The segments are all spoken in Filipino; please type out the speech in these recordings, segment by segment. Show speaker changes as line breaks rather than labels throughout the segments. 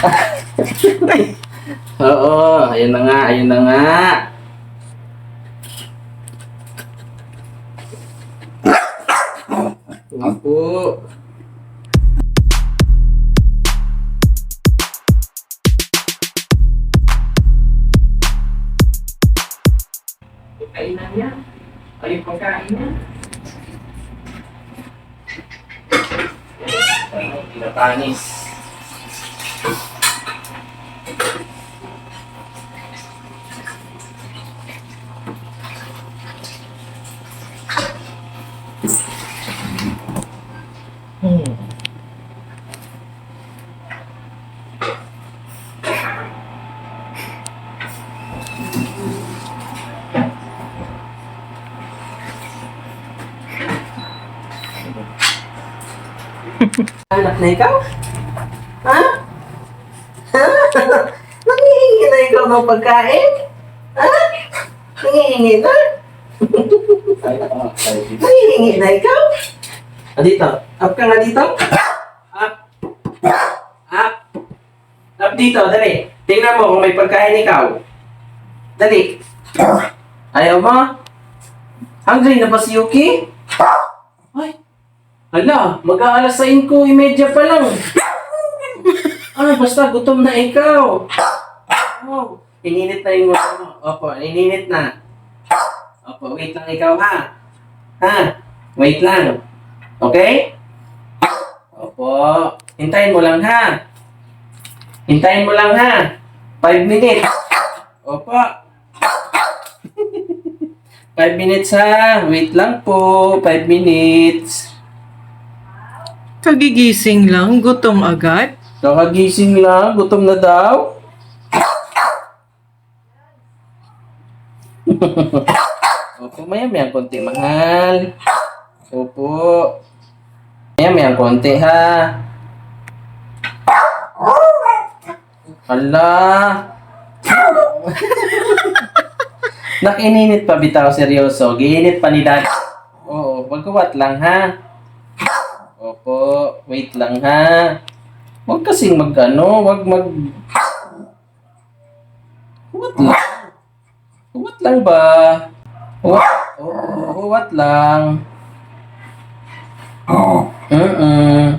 Oo, ayun na nga, ayun na nga. Opo. Kainan niya. Ay, pagkain niya. Pinatanis. Anak na ikaw? Ha? Ha? Nangihingi na ikaw ng pagkain? Ha? Nangihingi na? Nangihingi na ikaw? Ah, dito. Up ka nga dito. Up. Up. Up dito, dali. Tingnan mo kung may pagkain ikaw. Dali. Ayaw mo? Hungry na ba si Yuki? Ay. Hala, mag-aalas sa inko, imedya pa lang. Ah, basta gutom na ikaw. Oh, ininit na yung mo. Opo, ininit na. Opo, wait lang ikaw ha. Ha? Wait lang. Okay? Opo. Hintayin mo lang ha. Hintayin mo lang ha. Five minutes. Opo. Five minutes ha. Wait lang po. Five minutes.
Kagigising lang, gutom agad.
Nakagising lang. Gutom na daw. Opo, maya maya konti, mahal. Opo. Maya maya konti, ha. Hala. Nakininit pa bitaw, seryoso. Giinit pa ni dad. Oo, magkuwat lang, ha. Lang, ha. Huwag kasing mag, ano, huwag mag... Huwag lang. Huwag lang ba? Huwag, oo, huwag lang. Mm-mm.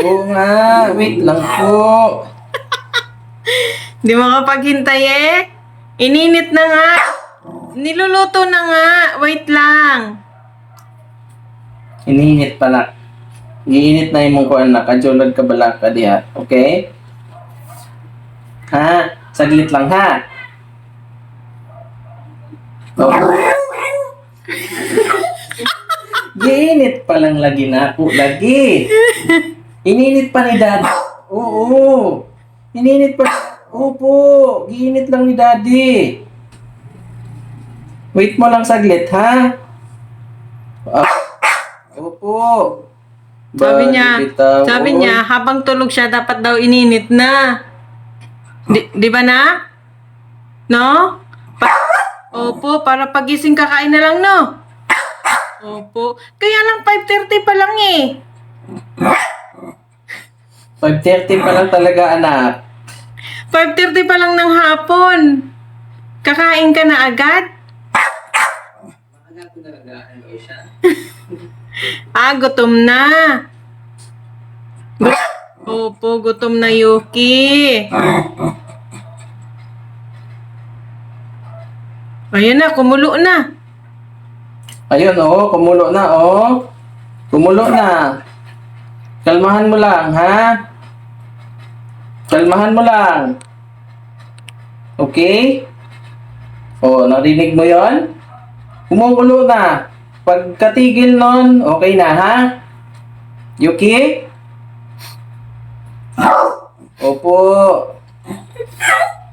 Oo nga, wait lang po.
Di makapaghintay eh. Ininit na nga. Niluluto na nga. Wait lang.
Iniinit pala. Iinit na yung mong kuhan na. Kajulad ka bala ka diha. Okay? Ha? Saglit lang ha. Oh. Giinit pa lang lagi na ako. Lagi. Ininit pa ni dad. Oo. Ininit pa. Opo. Giinit lang ni daddy. Wait mo lang saglit, ha? Ah.
Sabi niya,
Bitaw.
sabi niya, habang tulog siya, dapat daw ininit na. Di, di ba na? No? Pa- Opo, para pagising kakain na lang, no? Opo. Kaya lang 5.30 pa lang eh.
5.30 pa lang talaga, anak.
5.30 pa lang ng hapon. Kakain ka na agad? Ah, gutom na. Opo, gutom na Yuki. Ayan na, kumulo na.
Ayun, oh, kumulo na, oh. Kumulo na. Kalmahan mo lang, ha? Kalmahan mo lang. Okay? Oh, narinig mo yon? Kumukulo na. Pagkatigil nun, okay na, ha? Yuki? Opo.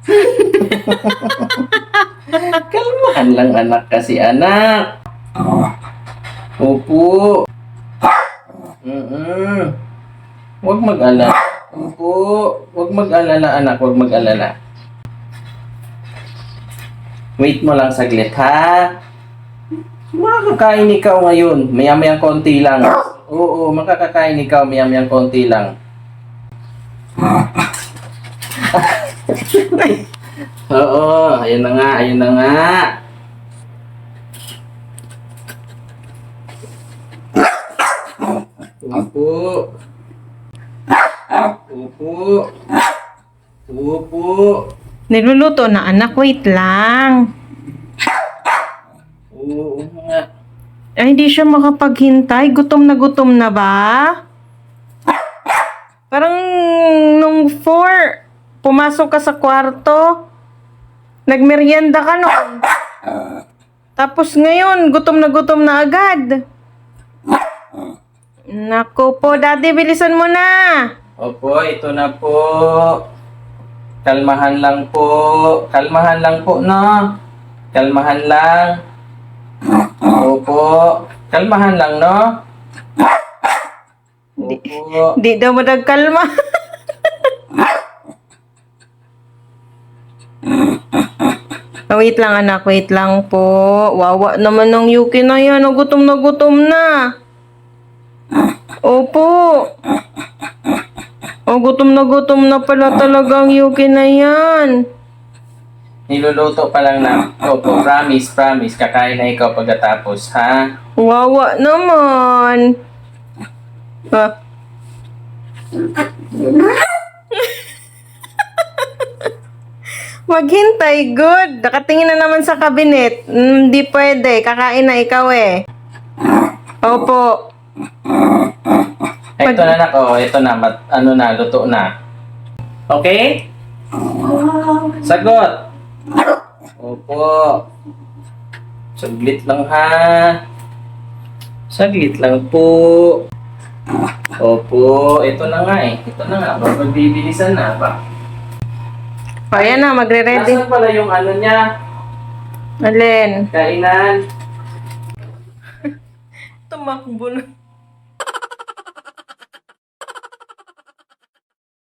Kalmahan lang anak kasi anak. Opo. Mm-mm. Huwag mag-alala. Opo. Huwag mag-alala, anak. Huwag mag-alala. Wait mo lang saglit, ha? Makakain ikaw ngayon. Maya-maya konti lang. Oo, makakakain ikaw. Miyam-miyam konti lang. Oo, ayun na nga, ayun na nga. Upo. Upo. Upo.
Niluluto na anak, wait lang.
Oo.
Ay, hindi siya makapaghintay. Gutom na gutom na ba? Parang nung 4, pumasok ka sa kwarto, nagmeryenda ka noon. Tapos ngayon, gutom na gutom na agad. Naku po, daddy, bilisan mo na.
Opo, ito na po. Kalmahan lang po. Kalmahan lang po, no? Kalmahan lang. Opo. Kalmahan lang, no? Opo.
Di daw mo nagkalma. Ah, wait lang anak, wait lang po. Wawa naman ng Yuki na yan. Oh, gutom na gutom na. Opo. Oh, gutom na gutom na pala talagang Yuki na yan.
Niluluto pa lang na. Opo, promise, promise. Kakain na ikaw pagkatapos, ha?
Wawa naman. Ah. Maghintay, good. Nakatingin na naman sa kabinet. Hindi pwede. Kakain na ikaw eh. Opo.
Ito na, nako. Ito na. Mat, ano na, luto na. Okay? Sagot. Opo. Saglit lang ha. Saglit lang po. Opo. Ito na nga eh. Ito na nga. Magbibilisan na ba?
O, ayan na. Magre-ready.
Nasaan pala yung ano niya?
Alin?
Kainan.
Tumakbo na.